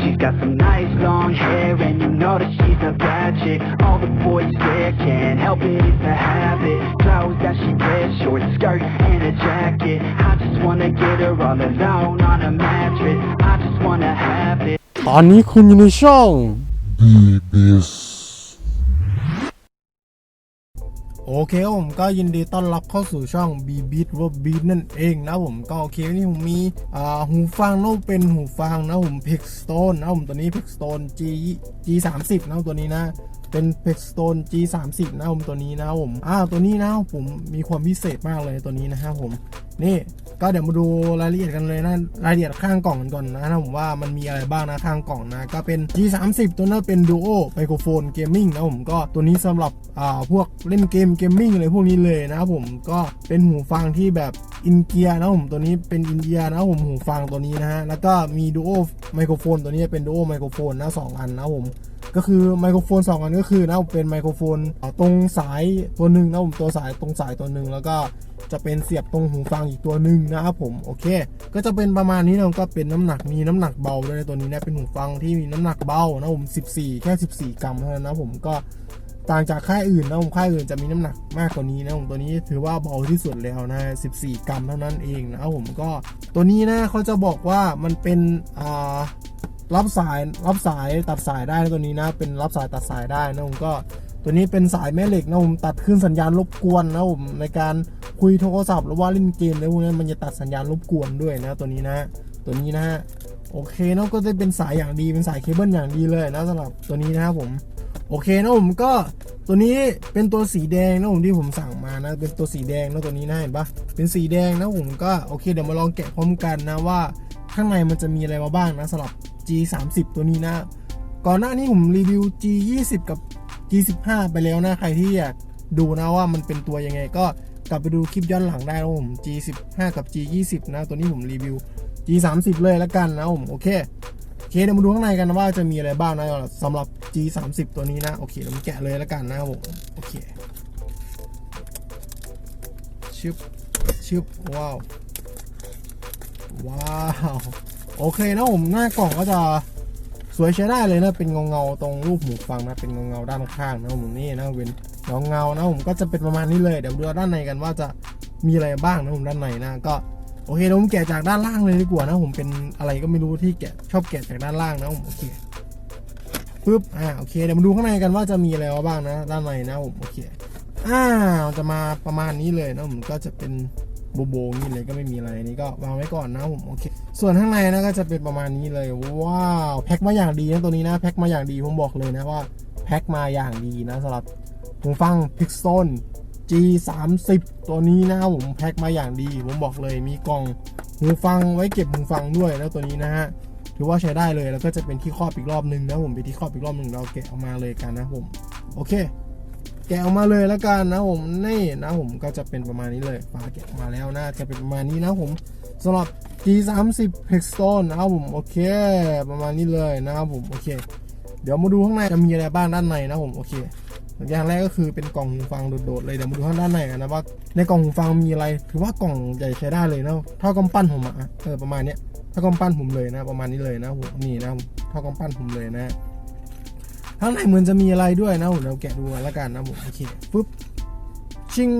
She's got some nice long hair and you know that she's a bad chick All the boys stare, can't help it, it's a habit Clothes that she wears, short skirt and a jacket I just wanna get her all alone on a mattress I just wanna have it ตอนนี้คุณอยู่ในช่อง BBS โอเคครับผมก็ยินดีต้อนรับเข้าสู่ช่อง B Beat ว่า Beat นั่นเองนะผมก็โอเคนี่ผมมีหูฟังนะเป็นหูฟังนะผม Pixstone นะผมตัวนี้ Pixstone G G 3 0นะตัวนี้นะ เป็น Pixstone G 3 0 นะผมตัวนี้นะครับผมอ่าตัวนี้นะผมมีความพิเศษมากเลยตัวนี้นะครับผมนี่ก็เดี๋ยวมาดูรายละเอียดกันเลยนะรายละเอียดข้างกล่องกันก่อนนะนะผมว่ามันมีอะไรบ้างนะข้างกล่องนะก็เป็น G30 ตัวนั้นเป็น Duo ไมโครโฟนเกมมิ่งนะผมก็ตัวนี้สำหรับอ่าพวกเล่นเกมเกมมิ่งอะไรพวกนี้เลยนะครับผมก็เป็นหูฟังที่แบบอินเกียนะผมตัวนี้เป็นอินเดียนะผมหูฟังตัวนี้นะฮะแล้วก็มี Duo ไมโครโฟนตัวนี้เป็น Duo ไมโครโฟนนะสองอันนะผม ก็คือไมโครโฟน2อันก็คือนะผมเป็นไมโครโฟนตรงสายตัวหนึ่งนะผมตัวสายตรงสายตัวหนึ่งแล้วก็จะเป็นเสียบตรงหูฟังอีกตัวหนึ่งนะครับผมโอเค ก็จะเป็นประมาณนี้นะก็เป็นน้ำหนักมีน้ำหนักเบาด้วยในตัวนี้นะเป็นหูฟังที่มีน้ำหนักเบานะผม14 แค่ 14 กรัมเท่านั้นนะผมก็ต่างจากค่ายอื่นนะผมค่ายอื่นจะมีน้ำหนักมากกว่านี้นะผมตัวนี้ถือว่าเบาที่สุดแล้วนะ 14 กรัมเท่านั้นเองนะครับผมก็ตัวนี้นะเขาจะบอกว่ามันเป็นอ่า รับสายรับสายตัดสายได้ตัวนี้นะ เป็นรับสายตัดสายได้นะผมก็ตัวนี้เป็นสายแม่เหล็กนะผมตัดขึ้นสัญญาณรบกวนนะผมในการคุยโทรศัพท์หรือว่าเล่นเกมอะไรพวกนี้มันจะตัดสัญญาณรบกวนด้วยนะตัวนี้นะ ตัวนี้นะฮะโอเคนะก็จะเป็นสายอย่างดีเป็นสายเคเบิลอย่างดีเลยนะสำหรับตัวนี้นะครับผมโอเคนะผมก็ตัวนี้เป็นตัวสีแดงนะผมที่ผมสั่งมานะเป็นตัวสีแดงนะตัวนี้นะเห็นปะเป็นสีแดงนะผมก็โอเคเดี๋ยวมาลองแกะพร้อมกันนะว่าข้างในมันจะมีอะไรมาบ้างนะสำหรับ G 3 0 ตัวนี้นะ ก่อนหน้านี้ผมรีวิว G 2 0 กับ G 1 5 ไปแล้วนะ ใครที่อยากดูนะว่ามันเป็นตัวยังไง ก็กลับไปดูคลิปย้อนหลังได้นะผม G 1 5 กับ G 2 0 นะ ตัวนี้ผมรีวิว G 3 0 เลยแล้วกันนะผมโอเคโอเคเดี๋ยวมาดูข้างในกันนะว่าจะมีอะไรบ้างนะสำหรับ G 3 0 ตัวนี้นะโอเคเดี๋ยวผมแกะเลยแล้วกันนะครับผมโอเคชึบชึบว้าว ว้าว โอเคนะผมหน้ากล่องก็จะสวยใช้ได้เลยนะ เป็นเงาเงาตรงรูปหูฟังนะ เป็นเงาเงาด้านข้างนะผมนี่นะเป็นเงาเงานะผมก็จะเป็นประมาณนี้เลย เดี๋ยวดูด้านในกันว่าจะมีอะไรบ้างนะผมด้านในนะ ก็โอเคเดี๋ยวผมแกะจากด้านล่างเลยดีกว่านะผมเป็นอะไรก็ไม่รู้ที่แกะชอบแกะจากด้านล่างนะผมโอเคปึ๊บ อ่า โอเค เดี๋ยวมาดูข้างในกันว่าจะมีอะไรบ้างนะ ด้านในนะผม โอเค อ่าจะมาประมาณนี้เลยนะผมก็จะเป็นโบโบนี่เลยก็ไม่มีอะไรนี่ก็วางไว้ก่อนนะผม โอเค ส่วนข้างในนะก็จะเป็นประมาณนี้เลย ว้าวแพ็คมาอย่างดีนะตัวนี้นะแพ็คมาอย่างดีผมบอกเลยนะว่าแพ็คมาอย่างดีนะสำหรับหูฟัง Pixel G 3 0 ตัวนี้นะผมแพ็คมาอย่างดี ผมบอกเลยมีกล่องหูฟังไว้เก็บหูฟังด้วยแล้วตัวนี้นะฮะถือว่าใช้ได้เลยแล้วก็จะเป็นที่ครอบอีกรอบหนึ่งนะผมเป็นที่ครอบอีกรอบหนึ่งเราแกะออกมาเลยกันนะผมโอเค แกะออกมาเลยแล้วกันนะผมนี่นะผมก็จะเป็นประมาณนี้เลยฝาแกะออกมาแล้วนะจะเป็นประมาณนี้นะผมสำหรับ G30 Hexton นะครับผมโอเค ประมาณนี้เลยนะครับผมโอเค เดี๋ยวมาดูข้างในจะมีอะไรบ้างด้านในนะผมโอเคอย่างแรกก็คือเป็นกล่องหูฟังโดดๆเลยเดี๋ยวมาดูข้างด้านในกันนะว่าในกล่องหูฟังมีอะไร ถือว่ากล่องใหญ่ใช้ได้เลยนะเท่ากำปั้นผมอะเออประมาณเนี้ยเท่ากำปั้นผมเลยนะประมาณนี้เลยนะผมนี่นะเท่ากำปั้นผมเลยนะข้างในเหมือนจะมีอะไรด้วยนะผมเราแกะดูแล้วกันนะผมโอเคปุ๊บ ชิง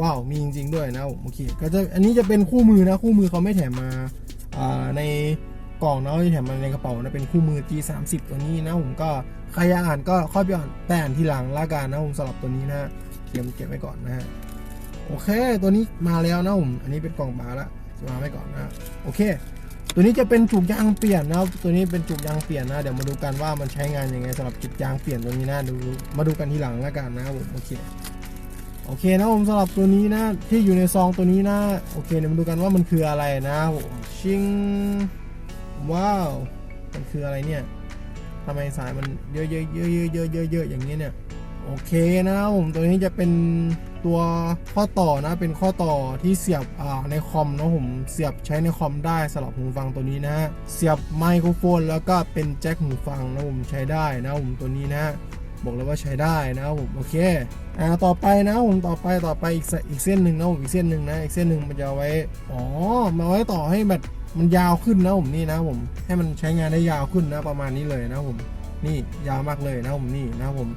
ว้าว มีจริง ๆ ด้วยนะโอเคก็จะอันนี้จะเป็นคู่มือนะ คู่มือเขาไม่แถมมาในกล่องนะที่แถมมาในกระเป๋านะเป็นคู่มือ G30 ตัวนี้นะผมก็ใครอยากอ่านก็ค่อยไปอ่านแต่อ่านทีหลังละกันนะผมสำหรับตัวนี้นะเตรียมเก็บไว้ก่อนนะฮะโอเค ตัวนี้มาแล้วนะผมอันนี้เป็นกล่องบาละวาไว้ก่อนนะโอเค ตัวนี้จะเป็นจุกยางเปลี่ยนนะตัวนี้เป็นจุกยางเปลี่ยนนะเดี๋ยวมาดูกันว่ามันใช้งานยังไงสำหรับจุกยางเปลี่ยนตัวนี้นะดูมาดูกันทีหลังล้วกันนะผมโอเค โอเคนะผมสำหรับตัวนี้นะที่อยู่ในซองตัวนี้นะโอเคเดี๋ยวมาดูกันว่ามันคืออะไรนะผมชิงว้าวมันคืออะไรเนี่ยทำไมสายมันเยอะๆเยอะๆเยอะๆเยอะๆเยอะๆอย่างนี้เนี่ยโอเคนะผมตัวนี้จะเป็นตัวข้อต่อนะเป็นข้อต่อที่เสียบในคอมนะผมเสียบใช้ในคอมได้สำหรับหูฟังตัวนี้นะเสียบไมโครโฟนแล้วก็เป็นแจ็คหูฟังนะผมใช้ได้นะผมตัวนี้นะ บอกเลยว่าใช้ได้นะครับผมโอเคอ่าต่อไปนะผมต่อไปต่อไปอีกเสอีกเส้นหนึ่งนะผมอีกเส้นหนึ่งนะอีกเส้นหนึ่งมันจะไว้อ๋อมาไว้ต่อให้แบตมันยาวขึ้นนะผมนี่นะผมให้มันใช้งานได้ยาวขึ้นนะประมาณนี้เลยนะผมนี่ยาวมากเลยนะผมนี่นะผม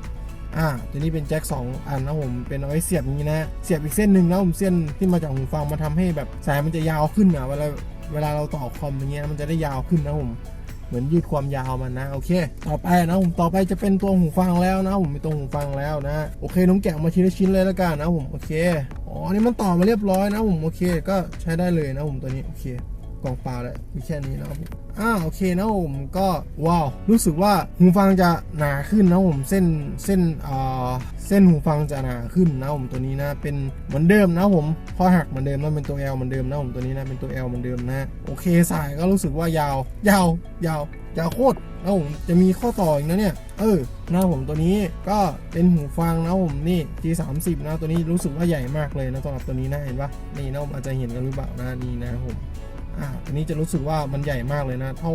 อ่าตัวนี้เป็นแจ็คสองอันนะผมเป็นเอาไว้เสียบอย่างนี้นะเสียบอีกเส้นหนึ่งนะผมเส้นที่มาจากหูฟังมาทำให้แบบสายมันจะยาวขึ้นอะเวลาเวลาเราต่อคอมอย่างเงี้ยมันจะได้ยาวขึ้นนะผม เหมือนยืดความยาวมันนะโอเค ต่อไปนะผมต่อไปจะเป็นตัวหูฟังแล้วนะผมมีตัวหูฟังแล้วนะโอเคน้องแกะมาทีละชิ้นเลยแล้วกันนะผมโอเคอ๋ออันนี่มันต่อมาเรียบร้อยนะผมโอเค ก็ใช้ได้เลยนะผมตัวนี้โอเคกล่องเปล่าเลยมีแค่นี้นะครับผม อ่าโอเคนะผมก็ว้าวรู้สึกว่าหูฟังจะหนาขึ้นนะผมเส้นเส้นอ่าเส้นหูฟังจะหนาขึ้นนะผมตัวนี้นะเป็นเหมือนเดิมนะผมข้อหักเหมือนเดิมนะเป็นตัว L เหมือนเดิมนะผมตัวนี้นะเป็นตัว L เหมือนเดิมนะโอเคสายก็รู้สึกว่ายาว ยาวยาวยาวโคตรนะผมจะมีข้อต่ออีกนะเนี่ยเออนะผมตัวนี้ก็เป็นหูฟังนะผมนี่ G30 นะตัวนี้รู้สึกว่าใหญ่มากเลยนะสำหรับตัวนี้นะเห็นปะนี่นะผมอาจจะเห็นกันหรือเปล่านะนี่นะผม อ่าตัวนี้จะรู้สึกว่ามันใหญ่มากเลยนะ เท่า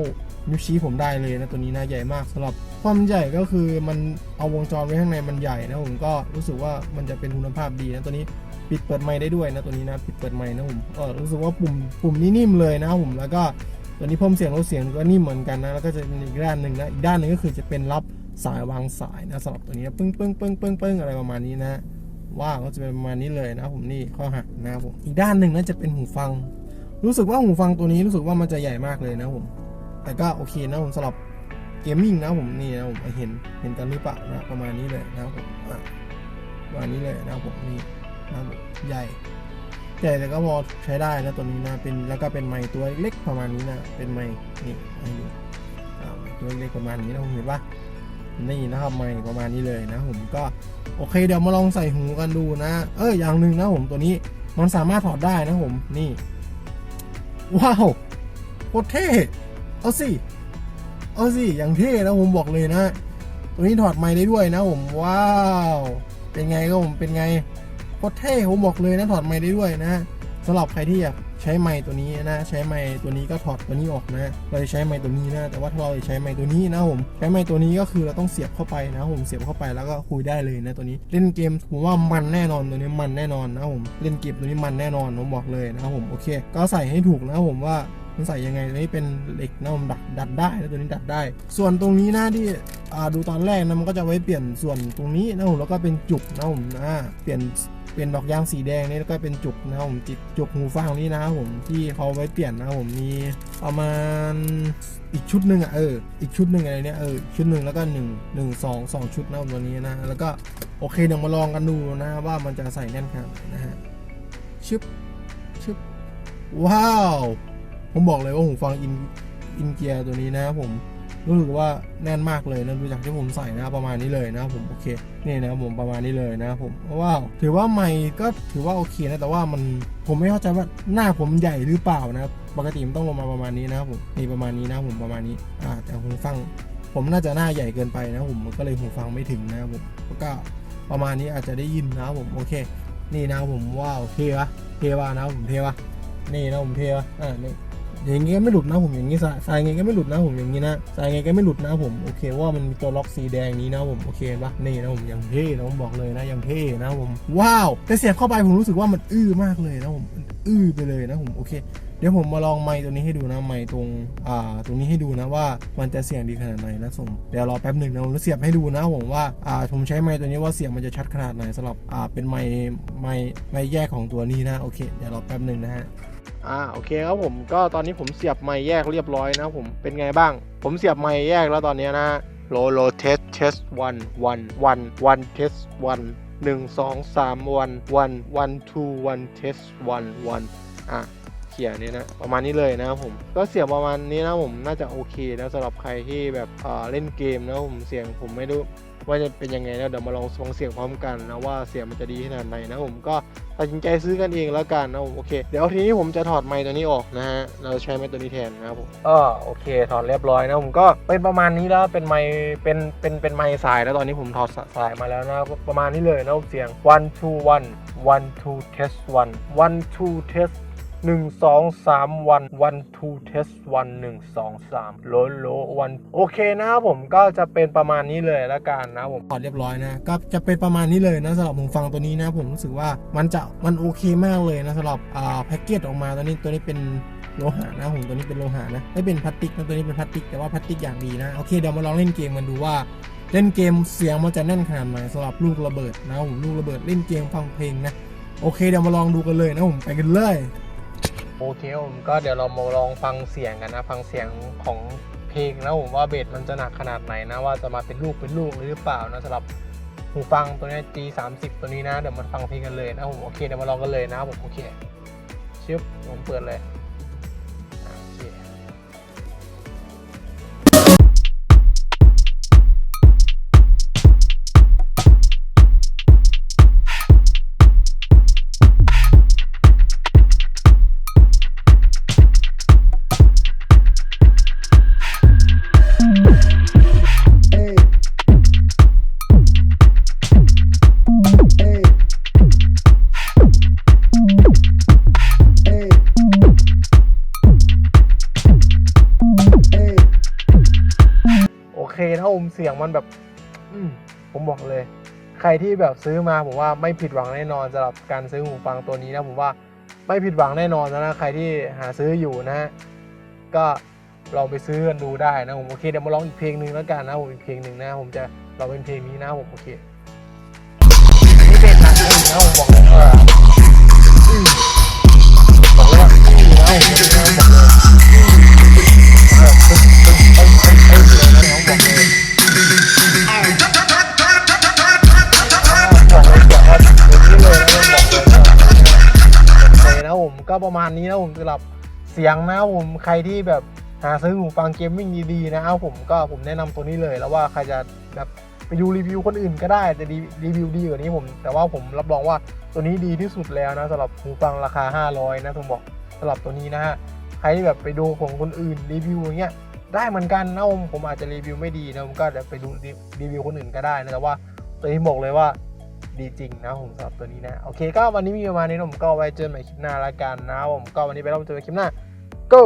นิ้วชี้ผมได้เลยนะตัวนี้นะใหญ่มากสำหรับความใหญ่ก็คือมันเอาวงจรไว้ข้างในมันใหญ่นะผมก็รู้สึกว่ามันจะเป็นคุณภาพดีนะตัวนี้ปิดเปิดไมค์ได้ด้วยนะตัวนี้นะปิดเปิดไมค์นะผมก็รู้สึกว่าปุ่มปุ่มนี้นิ่มเลยนะผมแล้วก็ตัวนี้เพิ่มเสียงลดเสียงก็นิ่มเหมือนกันนะแล้วก็จะเป็นอีกด้านหนึ่งนะอีกด้านหนึ่งก็คือจะเป็นรับสายวางสายนะสำหรับตัวนี้ปึ้งปึ้งปึ้งปึ้งปึ้งอะไรประมาณนี้นะว่าก็จะเป็นประมาณนี้เลยนะผมนี่ข้อหักนะผมอีกด้านหนึ่งน่าจะเป็นหูฟัง รู้สึกว่าหูฟังตัวนี้รู้สึกว่ามันจะใหญ่มากเลยนะผม แต่ก็โอเคนะผมสำหรับเกมมิ่งนะผมนี่นะผมเห็นเห็นกันหรือเปล่านะประมาณนี้เลยนะผมอะประมาณนี้เลยนะผมนี่นะผมใหญ่ใหญ่แต่ก็พอใช้ได้นะตัวนี้นะเป็นแล้วก็เป็นไม้ตัวเล็กประมาณนี้นะเป็นไม้นี่ให้ดูตัวเล็กประมาณนี้นะผมเห็นปะนี่นะครับไม้ประมาณนี้เลยนะผมก็โอเคเดี๋ยวมาลองใส่หูกันดูนะ เอออย่างหนึ่งนะผมตัวนี้มันสามารถถอดได้นะผมนี่ ว้าวโคตรเท่เอาสิ เอาสิ อย่างเท่นะผมบอกเลยนะตัวนี้ถอดไม้ได้ด้วยนะผม ว้าว เป็นไงก็ผมเป็นไงโคตรเท่ผมบอกเลยนะถอดไม้ได้ด้วยนะสำหรับใครที่อยาก ช้ไม้ตัวนี้นะใช้ไม้ตัวนี้ก็ถอดตัวนี้ออกนะเราจะใช้ไม้ตัวนี้นะแต่ว่าถ้าเราจะใช้ไม้ตัวนี้นะผมใช้ไม้ตัวนี้ก็คือเราต้องเสียบเข้าไปนะผมเสียบเข้าไปแล้วก็คุยได้เลยนะตัวนี้เล่นเกมผมว่ามันแน่นอนตัวนี้มันแน่นอนนะผมเล่นเกมตัวนี้มันแน่นอนผมบอกเลยนะผมโอเค ก็ใส่ให้ถูกนะผมว่ามันใส่ยังไงตัวนี้เป็นเหล็กนะผมดัดดัดได้นะตัวนี้ดัดได้ ส่วนตรงนี้นะที่ดูตอนแรกนะมันก็จะไว้เปลี่ยนส่วนตรงนี้นะผมแล้วก็เป็นจุกนะผมนะเปลี่ยน เปลี่ยนดอกยางสีแดงนี่แล้วก็เป็นจุกนะผมติดจุกหูฟังนี่นะครับผมที่เขาไว้เปลี่ยนนะผมมีประมาณอีกชุดหนึ่งอะเอออีกชุดหนึ่งอะไรเนี่ยเออชุดหนึ่งแล้วก็หนึ่งหนึ่งสองสองชุดนะตัวนี้นะแล้วก็โอเคเดี๋ยวมาลองกันดูนะว่ามันจะใส่แน่นขนาดไหนนะฮะชึบชึบว้าว ผมบอกเลยว่าหูฟังอินอินเกียร์ตัวนี้นะครับผม รู้สึกว่าแน่นมากเลยนะดูจากที่ผมใส่นะประมาณนี้เลยนะผมโอเคนี่นะผมประมาณนี้เลยนะผมว้าวถือว่าไม่ก็ถือว่าโอเคนะแต่ว่ามันผมไม่เข้าใจว่าหน้าผมใหญ่หรือเปล่านะครับปกติมันต้องลงมาประมาณนี้นะผมนี่ประมาณนี้นะผมประมาณนี้อ่าแต่หูฟัง ผมน่าจะหน้าใหญ่เกินไปนะผมก็เลยหูฟังไม่ถึงนะผมก็ประมาณนี้อาจจะได้ยินนะผมโอเค นี่นะผมว้าวเท่ะเท่ะนะผมเท่ะนี่นะผมเท่ะอ่านี่ อย่างงี้ก็ไม่หลุดนะผมอย่างงี้สายสายไงก็ไม่หลุดนะผมอย่างงี้นะสายไงก็ไม่หลุดนะผมโอเคว่ามันมีตัวล็อกสีแดงนี้นะผมโอเคปะนี่นะผมย่างเท่นะผมบอกเลยนะย่างเท่นะผมว้าวแต่เสียบเข้าไปผมรู้สึกว่ามันอื้อมากเลยนะผมอื้อไปเลยนะผมโอเคเดี๋ยวผมมาลองไมค์ตัวนี้ให้ดูนะไมค์ตรงอ่าตรงนี้ให้ดูนะว่ามันจะเสียงดีขนาดไหนนะส่งเดี๋ยวรอแป๊บหนึ่งนะผมจะเสียบให้ดูนะผมว่าอ่าผมใช้ไมค์ตัวนี้ว่าเสียงมันจะชัดขนาดไหนสำหรับอ่าเป็นไมค์ไมค์ไมค์แยกของตัวนี้นะโอเคเดี๋ยวรอแป๊บหนึ่งนะฮะ อ่าโอเคครับผมก็ตอนนี้ผมเสียบไม้แยกเรียบร้อยนะผมเป็นไงบ้าง ผมเสียบไม้แยกแล้วตอนนี้นะโลโลเทสเทสวันวันวันวันเทสวันหนึ่งสองสามวันวันวันทูวันเทสวันวันอะเขียนนี่นะประมาณนี้เลยนะครับผมก็เสียงประมาณนี้นะผมน่าจะโอเคนะสำหรับใครที่แบบอ่าเล่นเกมนะผมเสียงผมไม่รู้ ว่าจะเป็นยังไงนะเดี๋ยวมาลองฟังเสียงพร้อมกันนะว่าเสียงมันจะดีขนาดไหนนะผมก็ตัดสินใจซื้อกันเองแล้วกันนะผมโอเค เดี๋ยวทีนี้ผมจะถอดไมค์ตัวนี้ออกนะฮะเราใช้ไมค์ตัวนี้แทนนะครับผมก็โอเค ถอดเรียบร้อยนะผมก็เป็นประมาณนี้แล้วเป็นไมค์เป็นเป็นเป็นไมค์สายแล้วตอนนี้ผมถอดสายมาแล้วนะประมาณนี้เลยนะเสียง one two one one two test one one two test หนึ่งสองสามวันวันทูเทสวันหนึ่งสองสามโลโลวันโอเคนะครับผมก็จะเป็นประมาณนี้เลยละกันนะผมพอเรียบร้อยนะ ก็จะเป็นประมาณนี้เลยนะสำหรับหูฟังตัวนี้นะผมรู้สึกว่ามันจะมันโอเคมากเลยนะสำหรับอ่าแพ็กเกจออกมาตัวนี้ตัวนี้เป็นโลหะนะผมตัวนี้เป็นโลหะนะไม่เป็นพลาสติกนะตัวนี้เป็นพลาสติกแต่ว่าพลาสติกอย่างดีนะโอเคเดี๋ยวมาลองเล่นเกมกันดูว่าเล่นเกมเสียงมันจะแน่นขนาดไหนสำหรับลูกระเบิดนะผมลูกระเบิดเล่นเกมฟังเพลงนะโอเคเดี๋ยวมาลองดูกันเลยนะผมไปกันเลย โอเคผมก็เดี๋ยวเรามาลองฟังเสียงกันนะ ฟังเสียงของเพลงนะผมว่าเบสมันจะหนักขนาดไหนนะ ว่าจะมาเป็นลูกเป็นลูกหรือเปล่านะสำหรับหูฟังตัวนี้ G 3 0 ตัวนี้นะ เดี๋ยวมาฟังเพลงกันเลยนะผมโอเคเดี๋ยวมาลองกันเลยนะผมโอเคชิปผมเปิดเลย สียงมันแบบ อืมผมบอกเลย ใครที่แบบซื้อมาผมว่าไม่ผิดหวังแน่นอนสำหรับการซื้อหูฟังตัวนี้นะผมว่าไม่ผิดหวังแน่นอนนะใครที่หาซื้ออยู่นะฮะก็ลองไปซื้อกันดูได้นะผมโอเคเดี๋ยวมาลองอีกเพลงหนึ่งแล้วกันนะผมอีกเพลงหนึ่งนะผมจะเราเป็นเพลงนี้นะผมโอเคนี่เป็นหนักเลยนะผมบอกเลยว่าอืมบอกเลยว่าอืมนะผมบอกเลย ประมาณนี้นะผมสำหรับเสียงนะผมใครที่แบบหาซื้อหูฟังเกมมิ่งดีๆนะครับผมก็ผมแนะนำตัวนี้เลย แล้วว่าใครจะแบบไปดูรีวิวคนอื่นก็ได้แต่รีวิวดีกว่านี้ผม แต่ว่าผมรับรองว่าตัวนี้ดีที่สุดแล้วนะสำหรับหูฟังราคา 500 นะผมบอกสำหรับตัวนี้นะฮะใครที่แบบไปดูของคนอื่นรีวิวอย่างเงี้ยได้เหมือนกันนะผมผมอาจจะรีวิวไม่ดีนะผมก็เดี๋ยวไปดูรีวิวคนอื่นก็ได้นะแต่ว่าตัวนี้บอกเลยว่า ดีจริงนะผมสำหรับตัวนี้นะ โอเคก็วันนี้มีประมาณนี้ผมก็ไว้เจอกันใหม่คลิปหน้าละกันนะผมก็วันนี้ไปแล้วเจอกันคลิปหน้า go